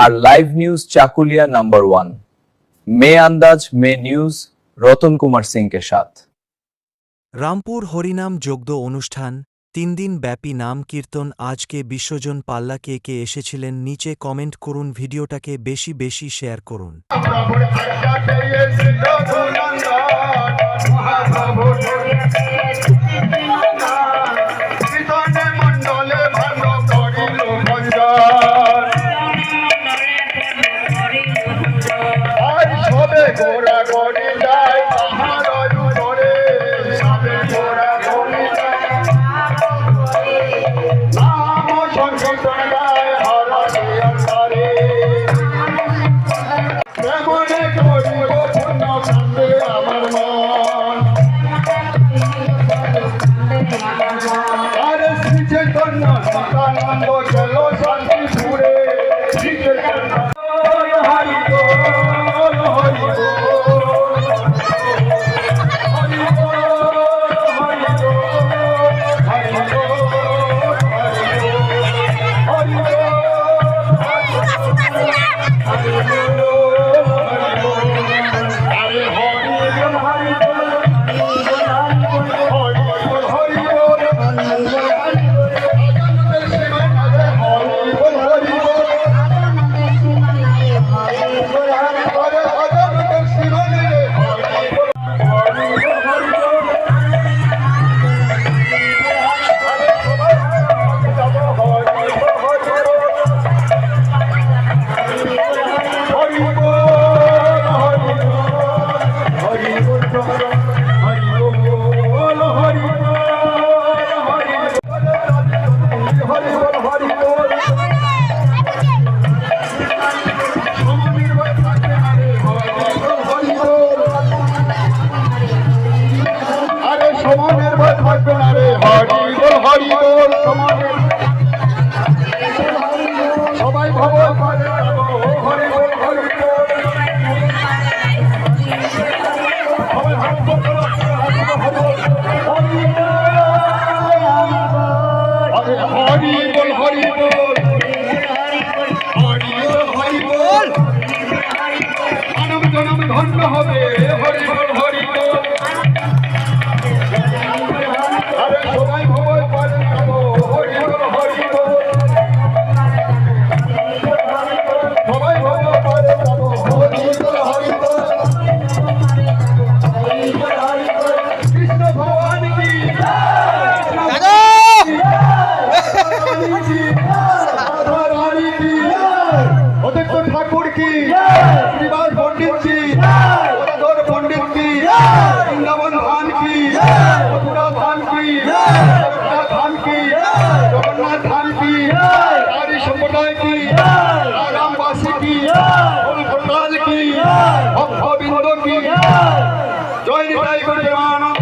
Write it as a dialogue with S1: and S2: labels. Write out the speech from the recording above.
S1: আর live news Chakulia number one মে আন্দাজ মে news Ratan Kumar সিংকে সাথ
S2: রামপুর হরিনাম যোগ্য অনুষ্ঠান তিন দিন ব্যাপী নাম কীর্তন আজকে বিশ্বজন পাল্লা কে কে এসেছিলেন নিচে কমেন্ট করুন ভিডিওটাকে বেশি বেশি শেয়ার করুন।
S3: Santo, que los santos. ভটেন্দ্র ঠাকুর কি শ্রীবাস পণ্ডিত কি মধুর পণ্ডিত কি বৃন্দাবন ধান কি মথুরা ধান কি অযোধ্যা ধান কি জগন্নাথ ধান কি আরি সম্প্রদায় কি রামবাসী কি ভোটাল কি ভক্তবৃন্দ কি জয় নিতাই করে দেবানন্দ